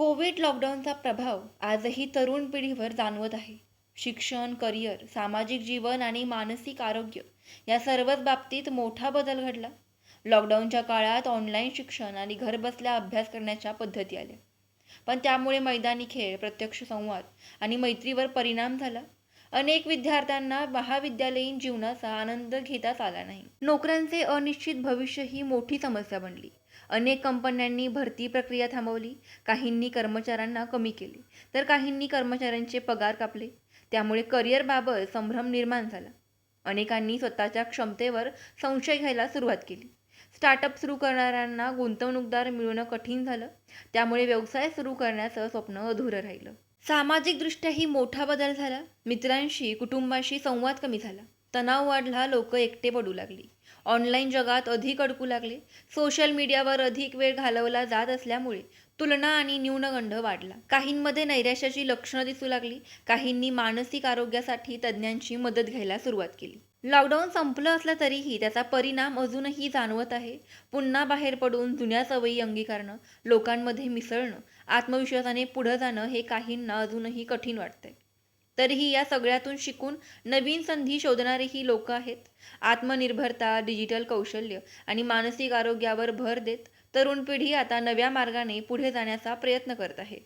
Covid लॉकडाऊनचा प्रभाव आजही तरुण पिढीवर जाणवत आहे. शिक्षण करिअर सामाजिक जीवन आणि मानसिक आरोग्य या सर्वच बाबतीत मोठा बदल घडला. लॉकडाऊनच्या काळात ऑनलाईन शिक्षण आणि घरबसल्या अभ्यास करण्याच्या पद्धती आल्या. पण त्यामुळे मैदानी खेळ प्रत्यक्ष संवाद आणि मैत्रीवर परिणाम झाला. अनेक विद्यार्थ्यांना महाविद्यालयीन जीवनाचा आनंद घेताच आला नाही. नोकऱ्यांचे अनिश्चित भविष्य ही मोठी समस्या बनली. अनेक कंपन्यांनी भरती प्रक्रिया थांबवली. काहींनी कर्मचाऱ्यांना कमी केले. तर काहींनी कर्मचाऱ्यांचे पगार कापले. त्यामुळे करिअरबाबत संभ्रम निर्माण झाला. अनेकांनी स्वतःच्या क्षमतेवर संशय घ्यायला सुरुवात केली. स्टार्टअप सुरू करणाऱ्यांना गुंतवणूकदार मिळवणं कठीण झालं. त्यामुळे व्यवसाय सुरू करण्याचं स्वप्न अधुरं राहिलं. सामाजिकदृष्ट्याही मोठा बदल झाला. मित्रांशी कुटुंबाशी संवाद कमी झाला. तणाव वाढला लोक एकटे पडू लागली. ऑनलाईन जगात अधिक अडकू लागले. सोशल मीडियावर अधिक वेळ घालवला जात असल्यामुळे तुलना आणि न्यूनगंड वाढला. काहींमध्ये नैराश्याची लक्षणं दिसू लागली. काहींनी मानसिक आरोग्यासाठी तज्ज्ञांची मदत घ्यायला सुरुवात केली. लॉकडाऊन संपलं असलं तरीही त्याचा परिणाम अजूनही जाणवत आहे. पुन्हा बाहेर पडून जुन्या सवयी अंगीकारणं लोकांमध्ये मिसळणं आत्मविश्वासाने पुढं जाणं हे काहींना अजूनही कठीण वाटतंय. तरीही या सगळ्यातून शिकून नवीन संधी शोधणारेही लोक आहेत. आत्मनिर्भरता डिजिटल कौशल्य आणि मानसिक आरोग्यावर भर देत तरुण पिढी आता नव्या मार्गाने पुढे जाण्याचा प्रयत्न करत आहे.